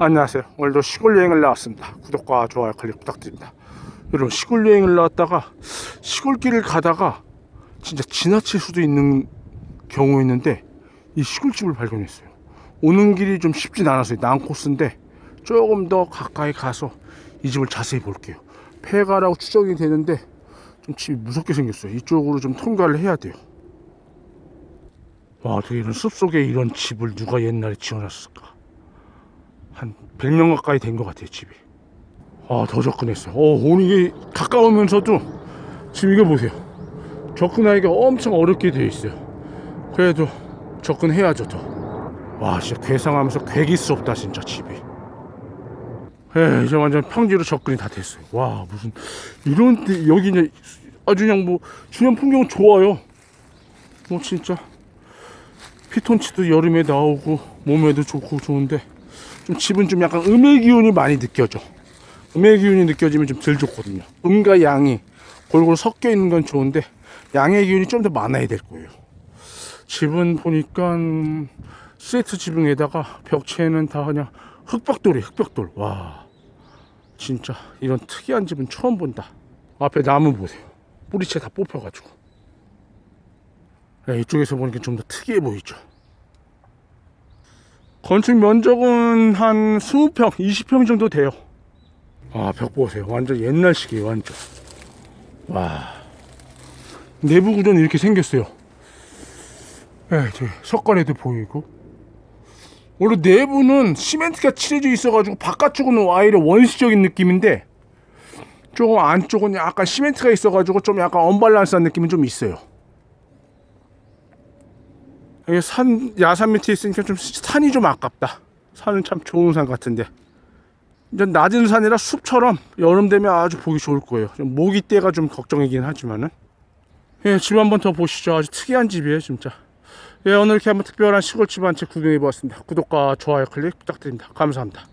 안녕하세요. 오늘도 시골 여행을 나왔습니다. 구독과 좋아요 클릭 부탁드립니다. 여러분 시골 여행을 나왔다가 시골길을 가다가 진짜 지나칠 수도 있는 경우 있는데 이 시골집을 발견했어요. 오는 길이 좀 쉽진 않았어요. 난코스인데 조금 더 가까이 가서 이 집을 자세히 볼게요. 폐가라고 추정이 되는데 좀 집이 무섭게 생겼어요. 이쪽으로 좀 통과를 해야 돼요. 와, 어떻게 이런 숲속에 이런 집을 누가 옛날에 지어놨을까? 한 100년 가까이 된 것 같아요, 집이. 아, 더 접근했어요. 어, 오늘 이게 가까우면서도 지금 이거 보세요. 접근하기가 엄청 어렵게 되어 있어요. 그래도 접근해야죠, 더. 와, 진짜 괴상하면서 괴기스럽다, 진짜 집이. 에 이제 완전 평지로 접근이 다 됐어요. 와, 무슨, 이런, 데, 여기 이제 아주 그냥 뭐, 주변 풍경은 좋아요. 뭐, 진짜. 피톤치도 여름에 나오고, 몸에도 좋고 좋은데, 좀 집은 좀 약간 음의 기운이 많이 느껴져. 음의 기운이 느껴지면 좀 덜 좋거든요. 음과 양이 골고루 섞여 있는 건 좋은데 양의 기운이 좀 더 많아야 될 거예요. 집은 보니까 음, 세트 지붕에다가 벽체는 다 그냥 흑벽돌이 흑벽돌. 와 진짜 이런 특이한 집은 처음 본다. 앞에 나무 보세요. 뿌리채 다 뽑혀가지고. 네, 이쪽에서 보니까 좀 더 특이해 보이죠. 건축 면적은 한 20평, 20평 정도 돼요. 아, 벽 보세요. 완전 옛날식이에요, 완전. 와. 내부 구조는 이렇게 생겼어요. 예, 저 석관에도 보이고. 원래 내부는 시멘트가 칠해져 있어가지고 바깥쪽은 아이려 원시적인 느낌인데 조금 안쪽은 약간 시멘트가 있어가지고 좀 약간 언밸런스한 느낌이 좀 있어요. 이게 산 야산 밑에 있으니까 좀 산이 좀 아깝다. 산은 참 좋은 산 같은데. 이제 낮은 산이라 숲처럼 여름 되면 아주 보기 좋을 거예요. 좀 모기 때가 좀 걱정이긴 하지만은. 예, 집 한번 더 보시죠. 아주 특이한 집이에요, 진짜. 예, 오늘 이렇게 한번 특별한 시골집 한 채 구경해 보았습니다. 구독과 좋아요 클릭 부탁드립니다. 감사합니다.